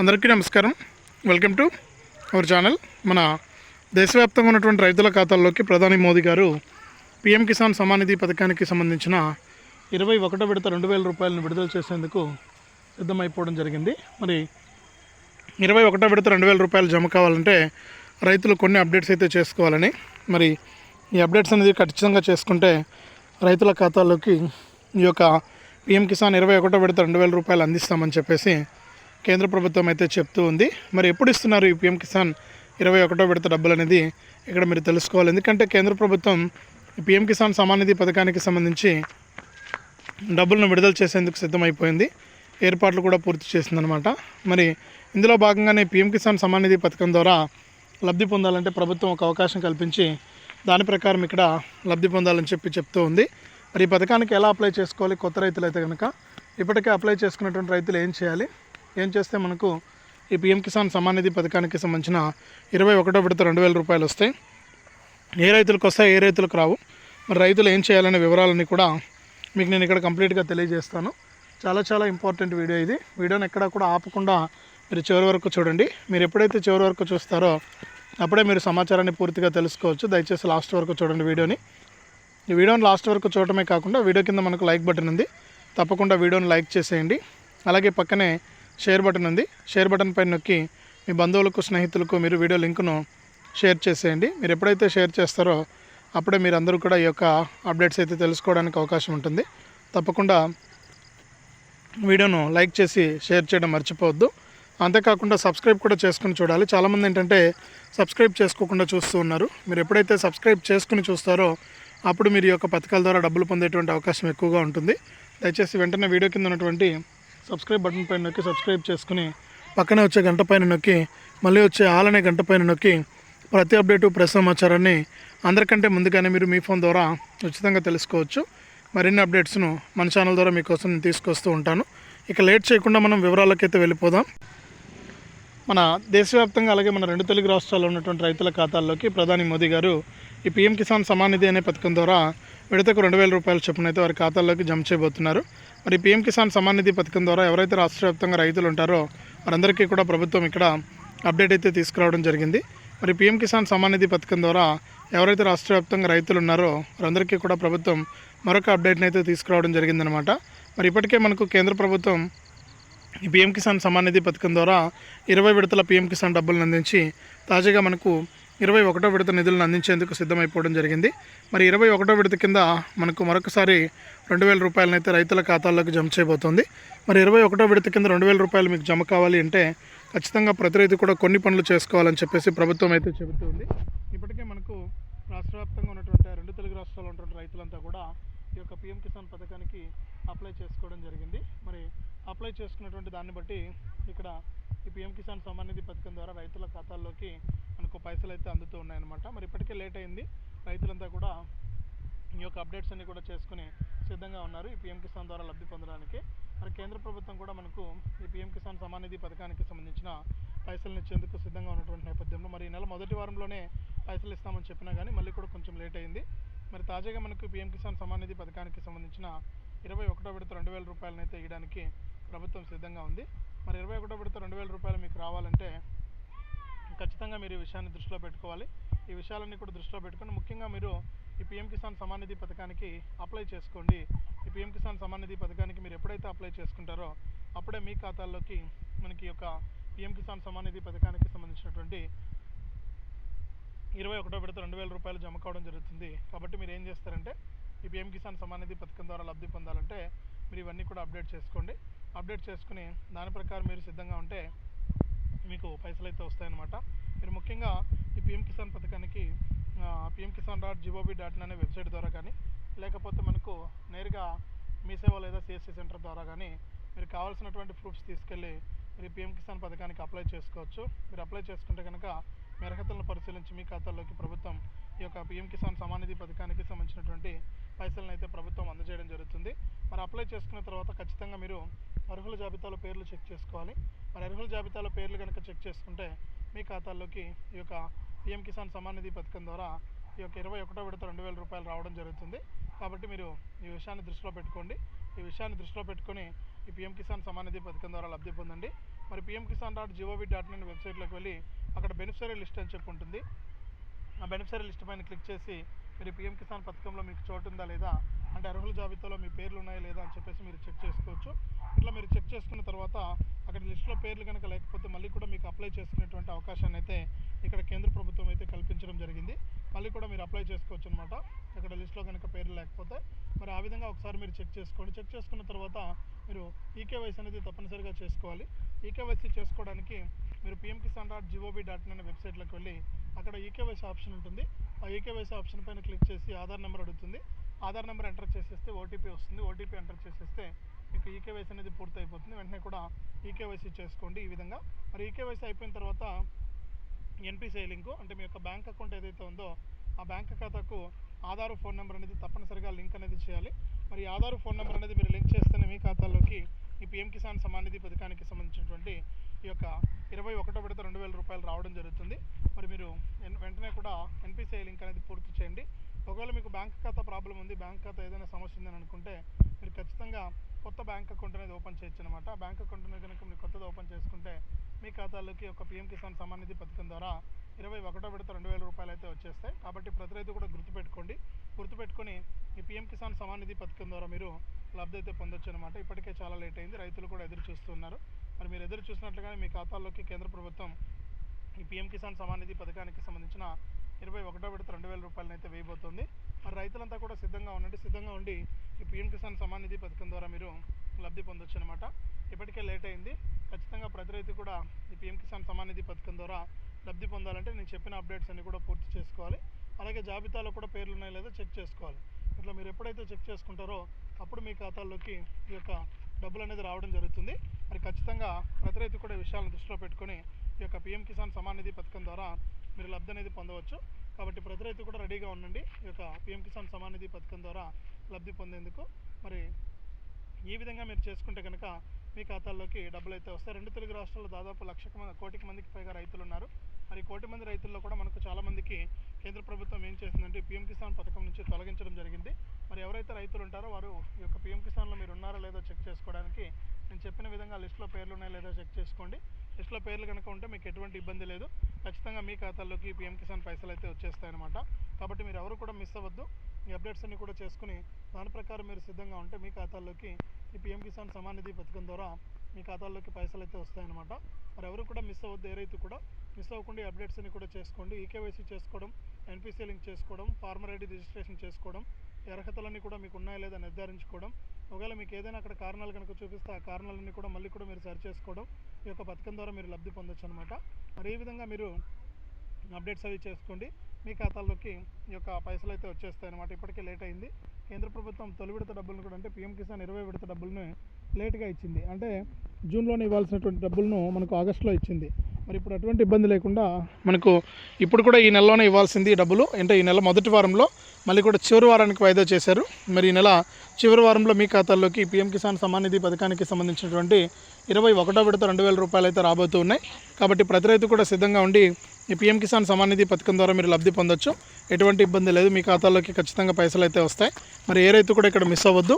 అందరికీ నమస్కారం. Welcome to our channel మన దేశవ్యాప్తంగా ఉన్నటువంటి రైతుల ఖాతాల్లోకి ప్రధాని మోదీ గారు పీఎం కిసాన్ సమానిధి పథకానికి సంబంధించిన ఇరవై ఒకటో విడత రెండు వేల రూపాయలను విడుదల చేసేందుకు సిద్ధమైపోవడం జరిగింది. మరి ఇరవై ఒకటో విడత రెండు వేల రూపాయలు జమ కావాలంటే రైతులు కొన్ని అప్డేట్స్ అయితే చేసుకోవాలని మరి ఈ అప్డేట్స్ అనేది ఖచ్చితంగా చేసుకుంటే రైతుల ఖాతాల్లోకి ఈ యొక్క పిఎం కిసాన్ ఇరవై ఒకటో విడత రెండు వేల రూపాయలు అందిస్తామని చెప్పేసి కేంద్ర ప్రభుత్వం అయితే చెప్తూ ఉంది. మరి ఎప్పుడు ఇస్తున్నారు ఈ పిఎం కిసాన్ ఇరవై ఒకటో విడత డబ్బులు అనేది? ఇక్కడ మీరు తెలుసుకోవాలి. ఎందుకంటే కేంద్ర ప్రభుత్వం ఈ పిఎం కిసాన్ సమానిధి పథకానికి సంబంధించి డబ్బులను విడుదల చేసేందుకు సిద్ధమైపోయింది. ఏర్పాట్లు కూడా పూర్తి చేసిందనమాట మరి ఇందులో భాగంగానే పిఎం కిసాన్ సమానిధి పథకం ద్వారా లబ్ధి పొందాలంటే ప్రభుత్వం ఒక అవకాశం కల్పించి దాని ప్రకారం ఇక్కడ లబ్ధి పొందాలని చెప్పి చెప్తూ ఉంది. మరి ఈ పథకానికి ఎలా అప్లై చేసుకోవాలి? కొత్త రైతులు అయితే కనుక ఇప్పటికే అప్లై చేసుకున్నటువంటి రైతులు ఏం చేయాలి? ఏం చేస్తే మనకు ఈ పిఎం కిసాన్ సమానిధి పథకానికి సంబంధించిన ఇరవై ఒకటో విడత రెండు వేల రూపాయలు వస్తాయి. ఏ రైతులకు వస్తాయి ఏ రైతులకు రావు. మరి రైతులు ఏం చేయాలనే వివరాలన్నీ కూడా మీకు నేను ఇక్కడ కంప్లీట్గా తెలియజేస్తాను. చాలా చాలా ఇంపార్టెంట్ వీడియో ఇది. వీడియోని ఎక్కడా కూడా ఆపకుండా మీరు చివరి వరకు చూడండి. మీరు ఎప్పుడైతే చివరి వరకు చూస్తారో అప్పుడే మీరు సమాచారాన్ని పూర్తిగా తెలుసుకోవచ్చు. దయచేసి లాస్ట్ వరకు చూడండి వీడియోని. ఈ వీడియోని లాస్ట్ వరకు చూడటమే కాకుండా వీడియో కింద మనకు లైక్ బటన్ ఉంది. తప్పకుండా వీడియోని లైక్ చేసేయండి. అలాగే పక్కనే షేర్ బటన్ ఉంది. షేర్ బటన్ పైన నొక్కి మీ బంధువులకు స్నేహితులకు మీరు వీడియో లింక్ను షేర్ చేసేయండి. మీరు ఎప్పుడైతే షేర్ చేస్తారో అప్పుడే మీరు అందరూ కూడా ఈ యొక్క అప్డేట్స్ అయితే తెలుసుకోవడానికి అవకాశం ఉంటుంది. తప్పకుండా వీడియోను లైక్ చేసి షేర్ చేయడం మర్చిపోవద్దు. అంతేకాకుండా సబ్స్క్రైబ్ కూడా చేసుకుని చూడాలి. చాలామంది ఏంటంటే సబ్స్క్రైబ్ చేసుకోకుండా చూస్తూ ఉన్నారు. మీరు ఎప్పుడైతే సబ్స్క్రైబ్ చేసుకుని చూస్తారో అప్పుడు మీరు ఈ యొక్క పథకాల ద్వారా డబ్బులు పొందేటువంటి అవకాశం ఎక్కువగా ఉంటుంది. దయచేసి వెంటనే వీడియో కింద ఉన్నటువంటి సబ్స్క్రైబ్ బటన్ పైన నొక్కి సబ్స్క్రైబ్ చేసుకుని పక్కనే వచ్చే గంట పైన నొక్కి మళ్ళీ వచ్చే ఆల్ అనే గంట పైన నొక్కి ప్రతి అప్డేటు ప్రెస్ సమాచారాన్ని అందరికంటే ముందుగానే మీరు మీ ఫోన్ ద్వారా ఉచితంగా తెలుసుకోవచ్చు. మరిన్ని అప్డేట్స్ను మన ఛానల్ ద్వారా మీకోసం నేను తీసుకొస్తూ ఉంటాను. ఇక లేట్ చేయకుండా మనం వివరాలకైతే వెళ్ళిపోదాం. మన దేశవ్యాప్తంగా అలాగే మన రెండు తెలుగు రాష్ట్రాల్లో ఉన్నటువంటి రైతుల ఖాతాల్లోకి ప్రధాని మోదీ గారు ఈ పీఎం కిసాన్ సమాన్ నిధి అనే పథకం ద్వారా విడతకు రెండు వేల రూపాయల చొప్పున అయితే వారి ఖాతాల్లోకి జమ చేయబోతున్నారు. మరి పీఎం కిసాన్ సమాన్ నిధి పథకం ద్వారా ఎవరైతే రాష్ట్ర వ్యాప్తంగా రైతులు ఉంటారో వారందరికీ కూడా ప్రభుత్వం ఇక్కడ అప్డేట్ అయితే తీసుకురావడం జరిగింది. మరి పీఎం కిసాన్ సమాన్ నిధి పథకం ద్వారా ఎవరైతే రాష్ట్ర వ్యాప్తంగా రైతులు ఉన్నారో వారందరికీ కూడా ప్రభుత్వం మరొక అప్డేట్ని అయితే తీసుకురావడం జరిగిందనమాట మరి ఇప్పటికే మనకు కేంద్ర ప్రభుత్వం ఈ పీఎం కిసాన్ సమాన్ నిధి పథకం ద్వారా ఇరవై విడతల పీఎం కిసాన్ డబ్బులను అందించి తాజాగా మనకు ఇరవై ఒకటో విడత నిధులను అందించేందుకు సిద్ధమైపోవడం జరిగింది. మరి ఇరవై ఒకటో విడత కింద మనకు మరొకసారి రెండు వేల రూపాయలనైతే రైతుల ఖాతాల్లోకి జమ చేయబోతోంది. మరి ఇరవై ఒకటో విడత కింద రెండు వేల రూపాయలు మీకు జమ కావాలి అంటే ఖచ్చితంగా ప్రతి రైతు కూడా కొన్ని పనులు చేసుకోవాలని చెప్పేసి ప్రభుత్వం అయితే చెబుతుంది. ఇప్పటికే మనకు రాష్ట్ర వ్యాప్తంగా ఉన్నటువంటి రెండు తెలుగు రాష్ట్రాల్లో ఉన్నటువంటి రైతులంతా కూడా ఈ యొక్క పిఎం కిసాన్ పథకానికి అప్లై చేసుకోవడం జరిగింది. మరి అప్లై చేసుకున్నటువంటి దాన్ని బట్టి ఇక్కడ ఈ పిఎం కిసాన్ సమ్మానిధి పథకం ద్వారా రైతుల ఖాతాల్లోకి మనకు పైసలు అయితే అందుతూ ఉన్నాయన్నమాట. మరి ఇప్పటికే లేట్ అయింది. రైతులంతా కూడా ఈ యొక్క అప్డేట్స్ అన్ని కూడా చేసుకుని సిద్ధంగా ఉన్నారు ఈ పిఎం కిసాన్ ద్వారా లబ్ధి పొందడానికి. మరి కేంద్ర ప్రభుత్వం కూడా మనకు ఈ పిఎం కిసాన్ సమానిధి పథకానికి సంబంధించిన పైసలు ఇచ్చేందుకు సిద్ధంగా ఉన్నటువంటి నేపథ్యంలో మరి ఈ నెల మొదటి వారంలోనే పైసలు ఇస్తామని చెప్పినా కానీ మళ్ళీ కూడా కొంచెం లేట్ అయింది. మరి తాజాగా మనకు పిఎం కిసాన్ సమానిధి పథకానికి సంబంధించిన ఇరవై ఒకటో విడత రెండు వేల రూపాయలనైతే ఇవ్వడానికి ప్రభుత్వం సిద్ధంగా ఉంది. మరి ఇరవై ఒకటో విడత రెండు వేల రూపాయలు మీకు రావాలంటే ఖచ్చితంగా మీరు ఈ విషయాన్ని దృష్టిలో పెట్టుకోవాలి. ఈ విషయాలన్నీ కూడా దృష్టిలో పెట్టుకొని ముఖ్యంగా మీరు ఈ పిఎం కిసాన్ సమాన్ నిధి పథకానికి అప్లై చేసుకోండి. ఈ పిఎం కిసాన్ సమాన్ నిధి పథకానికి మీరు ఎప్పుడైతే అప్లై చేసుకుంటారో అప్పుడే మీ ఖాతాల్లోకి మనకి యొక్క పిఎం కిసాన్ సమాన్ నిధి పథకానికి సంబంధించినటువంటి ఇరవై ఒకటో విడత రెండు వేల రూపాయలు జమ కావడం జరుగుతుంది. కాబట్టి మీరు ఏం చేస్తారంటే ఈ పిఎం కిసాన్ సమాన్ నిధి పథకం ద్వారా లబ్ధి పొందాలంటే మీరు ఇవన్నీ కూడా అప్డేట్ చేసుకోండి. అప్డేట్ చేసుకుని దాని ప్రకారం మీరు సిద్ధంగా ఉంటే మీకు పైసలు అయితే వస్తాయన్నమాట. మీరు ముఖ్యంగా ఈ పిఎం కిసాన్ పథకానికి PM Kisan dot GOV dot అనే వెబ్సైట్ ద్వారా కానీ లేకపోతే మనకు నేరుగా మీ సేవ లేదా సిఎస్సి సెంటర్ ద్వారా కానీ మీరు కావాల్సినటువంటి ప్రూఫ్స్ తీసుకెళ్ళి మీరు పిఎం కిసాన్ పథకానికి అప్లై చేసుకోవచ్చు. మీరు అప్లై చేసుకుంటే కనుక మీ అర్హతలను పరిశీలించి మీ ఖాతాల్లోకి ప్రభుత్వం ఈ యొక్క పిఎం కిసాన్ సమానిధి పథకానికి సంబంధించినటువంటి పైసలను అయితే ప్రభుత్వం అందజేయడం జరుగుతుంది. మరి అప్లై చేసుకున్న తర్వాత ఖచ్చితంగా మీరు అర్హుల జాబితాలో పేర్లు చెక్ చేసుకోవాలి. మరి అర్హుల జాబితాలో పేర్లు కనుక చెక్ చేసుకుంటే మీ ఖాతాల్లోకి ఈ యొక్క పిఎం కిసాన్ సమాన్ నిధి పథకం ద్వారా ఈ యొక్క ఇరవై ఒకటో విడత రెండు వేల రూపాయలు రావడం జరుగుతుంది. కాబట్టి మీరు ఈ విషయాన్ని దృష్టిలో పెట్టుకోండి. ఈ విషయాన్ని దృష్టిలో పెట్టుకొని ఈ పిఎం కిసాన్ సమానిధి నిధి పథకం ద్వారా లబ్ధి పొందండి. మరి PM Kisan dot GOV dot in వెబ్సైట్లోకి వెళ్ళి అక్కడ బెనిఫిషరీ లిస్ట్ అని చెప్పి ఉంటుంది. ఆ బెనిఫిషరీ లిస్ట్ పైన క్లిక్ చేసి మీరు పిఎం కిసాన్ పథకంలో మీకు చోటు ఉందా లేదా? అంటే అర్హుల జాబితాలో మీ పేర్లు ఉన్నాయా లేదా అని చెప్పేసి మీరు చెక్ చేసుకోవచ్చు. ఇట్లా మీరు చెక్ చేసుకున్న తర్వాత అక్కడ లిస్ట్లో పేర్లు కనుక లేకపోతే మళ్ళీ కూడా మీకు అప్లై చేసుకునేటువంటి అవకాశాన్ని అయితే ఇక్కడ కేంద్ర ప్రభుత్వం అయితే కల్పించడం జరిగింది. మళ్ళీ కూడా మీరు అప్లై చేసుకోవచ్చు అనమాట అక్కడ లిస్ట్లో కనుక పేర్లు లేకపోతే. మరి ఆ విధంగా ఒకసారి మీరు చెక్ చేసుకోండి. చెక్ చేసుకున్న తర్వాత మీరు ఈకేవైసీ అనేది తప్పనిసరిగా చేసుకోవాలి. ఈకేవైసీ చేసుకోవడానికి డాట్ జిఓవి డాట్ ఇన్ అనే వెబ్సైట్లోకి వెళ్ళి అక్కడ ఈకేవైసీ ఆప్షన్ ఉంటుంది. ఆ ఈకేవైసీ ఆప్షన్ పైన క్లిక్ చేసి ఆధార్ నెంబర్ అడుగుతుంది. ఆధార్ నెంబర్ ఎంటర్ చేసేస్తే ఓటీపీ వస్తుంది. ఓటీపీ ఎంటర్ చేసేస్తే మీకు ఈకేవైసీ అనేది పూర్తి అయిపోతుంది వెంటనే కూడా ఈకేవైసీ చేసుకోండి ఈ విధంగా. మరి ఈకేవైసీ అయిపోయిన తర్వాత ఎన్పిసిఐ లింకు అంటే మీ యొక్క బ్యాంక్ అకౌంట్ ఏదైతే ఉందో ఆ బ్యాంక్ ఖాతాకు ఆధార్ ఫోన్ నెంబర్ అనేది తప్పనిసరిగా లింక్ అనేది చేయాలి. మరి ఆధార్ ఫోన్ నెంబర్ అనేది మీరు లింక్ చేస్తేనే మీ ఖాతాలోకి ఈ పిఎం కిసాన్ సమాన్ నిధి పథకానికి సంబంధించినటువంటి ఈ యొక్క ఇరవై ఒకటో విడత రెండు వేల రూపాయలు రావడం జరుగుతుంది. మరి మీరు వెంటనే కూడా ఎన్పిసిఐ లింక్ అనేది పూర్తి చేయండి. ఒకవేళ మీకు బ్యాంక్ ఖాతా ప్రాబ్లం ఉంది బ్యాంక్ ఖాతా ఏదైనా సమస్య ఉందని అనుకుంటే మీరు ఖచ్చితంగా కొత్త బ్యాంక్ అకౌంట్ అనేది ఓపెన్ చేయొచ్చు అనమాట బ్యాంక్ అకౌంట్ అనేది కనుక మీరు కొత్తది ఓపెన్ చేసుకుంటే మీ ఖాతాలోకి ఒక పిఎం కిసాన్ సమ్మాన్ నిధి పథకం ద్వారా ఇరవై ఒకటో విడత రెండు వేల రూపాయలు అయితే వచ్చేస్తాయి. కాబట్టి ప్రతి రైతు కూడా గుర్తుపెట్టుకోండి. గుర్తుపెట్టుకొని ఈ పిఎం కిసాన్ సమాన్ నిధి పథకం ద్వారా మీరు లబ్ధి అయితే పొందొచ్చు అనమాట ఇప్పటికే చాలా లేట్ అయింది. రైతులు కూడా ఎదురు చూస్తున్నారు మరి మీరు ఎదురు చూసినట్లుగానే మీ ఖాతాల్లోకి కేంద్ర ప్రభుత్వం ఈ పిఎం కిసాన్ సమాన్ నిధి పథకానికి సంబంధించిన ఇరవై ఒకటో విడత రెండు వేల రూపాయలను అయితే వేయబోతోంది. మరి రైతులంతా కూడా సిద్ధంగా ఉండండి సిద్ధంగా ఉండి ఈ పిఎం కిసాన్ సమాన్ నిధి పథకం ద్వారా మీరు లబ్ధి పొందొచ్చు అనమాట ఇప్పటికే లేట్ అయింది. ఖచ్చితంగా ప్రతి రైతు కూడా ఈ పిఎం కిసాన్ సమాన్ నిధి పథకం ద్వారా లబ్ధి పొందాలంటే నేను చెప్పిన అప్డేట్స్ అన్ని కూడా పూర్తి చేసుకోవాలి. అలాగే జాబితాలో కూడా పేర్లు ఉన్నాయో లేదో చెక్ చేసుకోవాలి. ఇట్లా మీరు ఎప్పుడైతే చెక్ చేసుకుంటారో అప్పుడు మీ ఖాతాల్లోకి ఈ యొక్క డబ్బులు అనేది రావడం జరుగుతుంది. మరి ఖచ్చితంగా ప్రతి రైతు కూడా విషయాలను దృష్టిలో పెట్టుకొని ఈ యొక్క పిఎం కిసాన్ సమాన్ నిధి పథకం ద్వారా మీరు లబ్ధి అనేది పొందవచ్చు. కాబట్టి ప్రతి రైతు కూడా రెడీగా ఉండండి ఈ యొక్క పిఎం కిసాన్ సమాన్ నిధి పథకం ద్వారా లబ్ధి పొందేందుకు. మరి ఈ విధంగా మీరు చేసుకుంటే కనుక మీ ఖాతాల్లోకి డబ్బులు అయితే వస్తాయి. రెండు తెలుగు రాష్ట్రాల్లో దాదాపు లక్షకు కోటికి మందికి పైగా రైతులు ఉన్నారు. మరి కోటి మంది రైతుల్లో కూడా మనకు చాలా మందికి కేంద్ర ప్రభుత్వం ఏం చేసిందంటే పిఎం కిసాన్ పథకం నుంచి తొలగించడం జరిగింది. మరి ఎవరైతే రైతులు ఉంటారో వారు ఈ యొక్క పిఎం కిసాన్లో మీరు ఉన్నారో లేదో చెక్ చేసుకోవడానికి నేను చెప్పిన విధంగా లిస్ట్లో పేర్లు ఉన్నాయో లేదో చెక్ చేసుకోండి. లిస్ట్లో పేర్లు కనుక ఉంటే మీకు ఎటువంటి ఇబ్బంది లేదు. ఖచ్చితంగా మీ ఖాతాల్లోకి పిఎం కిసాన్ పైసలు అయితే వచ్చేస్తాయన్నమాట. కాబట్టి మీరు ఎవరు కూడా మిస్ అవ్వద్దు. ఈ అప్డేట్స్ అన్ని కూడా చేసుకుని దాని ప్రకారం మీరు సిద్ధంగా ఉంటే మీ ఖాతాల్లోకి ఈ పిఎం కిసాన్ సమానిధి పథకం ద్వారా మీ ఖాతాల్లోకి పైసలు అయితే వస్తాయన్నమాట. మరి ఎవరు కూడా మిస్ అవ్వద్దు ఏ రైతు కూడా మిస్ అవ్వకుండా అప్డేట్స్ అన్ని కూడా చేసుకోండి. ఈకేవైసీ చేసుకోవడం ఎన్పిసి లింక్ చేసుకోవడం ఫార్మర్ ఐడి రిజిస్ట్రేషన్ చేసుకోవడం ఈ అర్హతలన్నీ కూడా మీకు ఉన్నాయా లేదా నిర్ధారించుకోవడం ఒకవేళ మీకు ఏదైనా అక్కడ కారణాలు కనుక చూపిస్తే ఆ కారణాలన్నీ కూడా మళ్ళీ కూడా మీరు సరి చేసుకోవడం ఈ యొక్క పథకం ద్వారా మీరు లబ్ధి పొందొచ్చు అనమాట మరి ఈ విధంగా మీరు అప్డేట్స్ అవి చేసుకోండి. మీ ఖాతాల్లోకి ఈ యొక్క పైసలు అయితే వచ్చేస్తాయి అనమాట ఇప్పటికే లేట్ అయింది. కేంద్ర ప్రభుత్వం తొలి విడత డబ్బులను కూడా అంటే పీఎం కిసాన్ ఇరవై విడత డబ్బులను లేట్గా ఇచ్చింది. అంటే జూన్లోనే ఇవ్వాల్సినటువంటి డబ్బులను మనకు ఆగస్టులో ఇచ్చింది. మరి ఇప్పుడు అటువంటి ఇబ్బంది లేకుండా మనకు ఇప్పుడు కూడా ఈ నెలలోనే ఇవ్వాల్సింది డబ్బులు. అంటే ఈ నెల మొదటి వారంలో మళ్ళీ కూడా చివరి వారానికి వాయిదా చేశారు. మరి ఈ నెల చివరి వారంలో మీ ఖాతాల్లోకి పీఎం కిసాన్ సమ్మాన్ నిధి పథకానికి సంబంధించినటువంటి ఇరవై ఒకటో విడత రెండు వేల రూపాయలు అయితే రాబోతూ ఉన్నాయి. కాబట్టి ప్రతి రైతు కూడా సిద్ధంగా ఉండి ఈ పీఎం కిసాన్ సమాన్ నిధి పథకం ద్వారా మీరు లబ్ధి పొందొచ్చు. ఎటువంటి ఇబ్బంది లేదు. మీ ఖాతాలోకి ఖచ్చితంగా పైసలు అయితే వస్తాయి. మరి ఏ రైతు కూడా ఇక్కడ మిస్ అవ్వద్దు.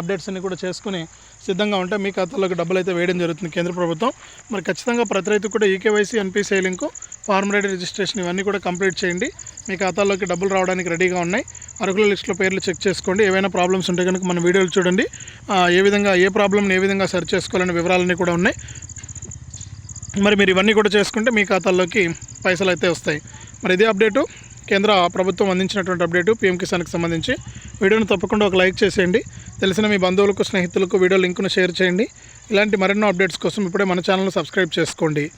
అప్డేట్స్ అన్ని కూడా చేసుకుని సిద్ధంగా ఉంటే మీ ఖాతాలోకి డబ్బులు అయితే వేయడం జరుగుతుంది కేంద్ర ప్రభుత్వం. మరి ఖచ్చితంగా ప్రతి రైతు కూడా eKYC NPCI link farm ready registration ఇవన్నీ కూడా కంప్లీట్ చేయండి. మీ ఖాతాలోకి డబ్బులు రావడానికి రెడీగా ఉన్నాయి. అర్హుల లిస్టులో పేర్లు చెక్ చేసుకోండి. ఏవైనా ప్రాబ్లమ్స్ ఉంటే కనుక మన వీడియోలు చూడండి. ఏ విధంగా ఏ ప్రాబ్లమ్ని ఏ విధంగా సరి చేసుకోవాలనే వివరాలన్నీ కూడా ఉన్నాయి. మరి మీరు ఇవన్నీ కూడా చేసుకుంటే మీ ఖాతాల్లోకి పైసలు అయితే వస్తాయి. మరి ఇదే అప్డేటు. కేంద్ర ప్రభుత్వం అందించినటువంటి అప్డేటు పీఎం కిసాన్కి సంబంధించి. వీడియోను తప్పకుండా ఒక లైక్ చేసేయండి. తెలిసిన మీ బంధువులకు స్నేహితులకు వీడియో లింకును షేర్ చేయండి. ఇలాంటి మరెన్నో అప్డేట్స్ కోసం ఇప్పుడే మన ఛానల్ను సబ్స్క్రైబ్ చేసుకోండి.